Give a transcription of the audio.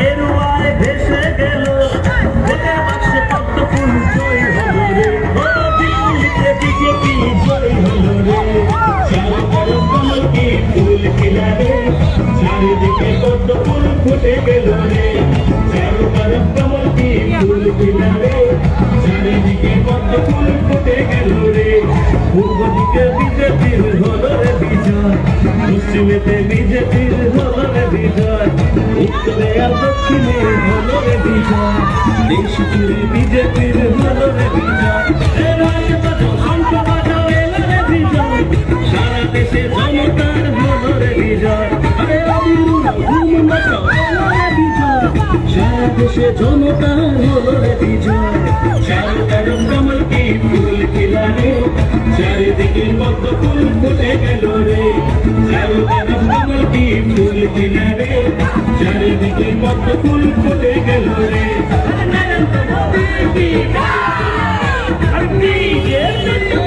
গেরুয়ায় ভেসে গেল। ভোটে বাক্সে পদ্ম ফুল জয় হলো রে? ও দিল্লিতে বিজেপি জয় হলো রে। চারো বড় কমল কি ফুল খিলা রে চারিদিকে পদ্ম ফুল ফুটে গেল রে? চারো বড় কমল ফুল বিজেপির হলো বিজয়। পশ্চিমেতে বিজেপির হলো বিজয়। উত্তরে আর দক্ষিণে হলো রে বিজয় দেশ জুড়ে বিজেপির হলো রে বিজয় সারা দেশে জনতার হলো রে বিজয় সারা দেশে জনতার হলো রে বিজয় চারো কারণ কমল কি ফুল খিলা রে চারিদিকে পদ্ম ফুল ফুটে গেল রে চারো কারণ কমল কি ফুল খিলা রে চারিদিকে পদ্ম ফুল ফুটে গেল রে নরেন্দ্র মোদী কি জয়! আর BJP কি জয়!